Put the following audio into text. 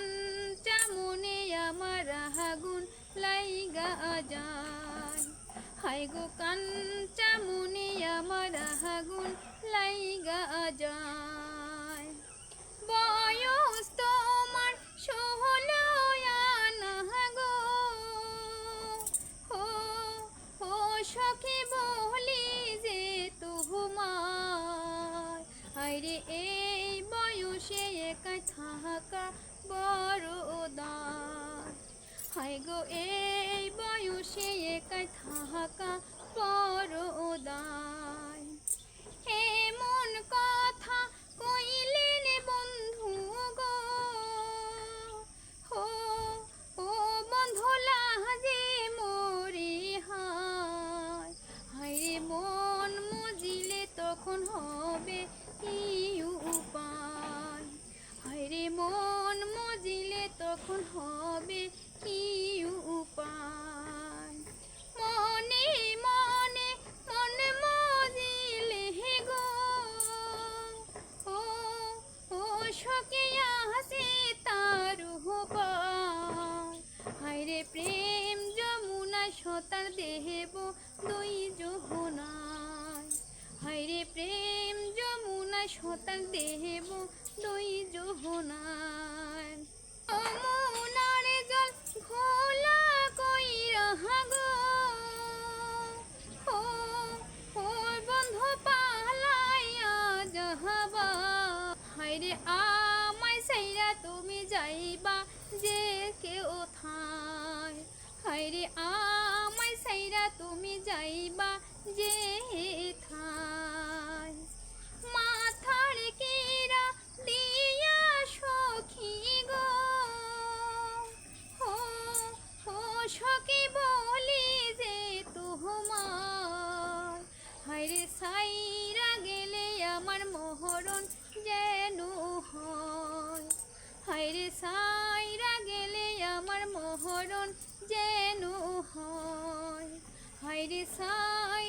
কাঞ্চা মনে আমার আগুন লাইগা যায় হাই গো কাঞ্চা মনে আমার আগুন লাইগা যায় বয়স তোমার আনা গো। হো হো, সখী বলি যে তোমার আরে এই বয়সে একা থাকা বড় উদার। হাই গো এই বয়সে একা থাকা বড় দায় সকে আসে তার হায়রে প্রেম যমুনা সতার দেহেব দুই যোহনায়। হায়রে প্রেম যমুনা সতার দেহেব দুই যোহনায়। যমুনার হায়রে আমায় সাইরা তুমি যাইবা যে কেউ থায়। হায়রে আমায় সাইরা তুমি যাইবা যে থায়। মাথার কেরা দিয়া সখী গো। ও ও সখী বলি যে তোমার। হায়রে সাইরা গেলে আমার মহরণ যেন মহরণ যেন হয়। হায়রে সাই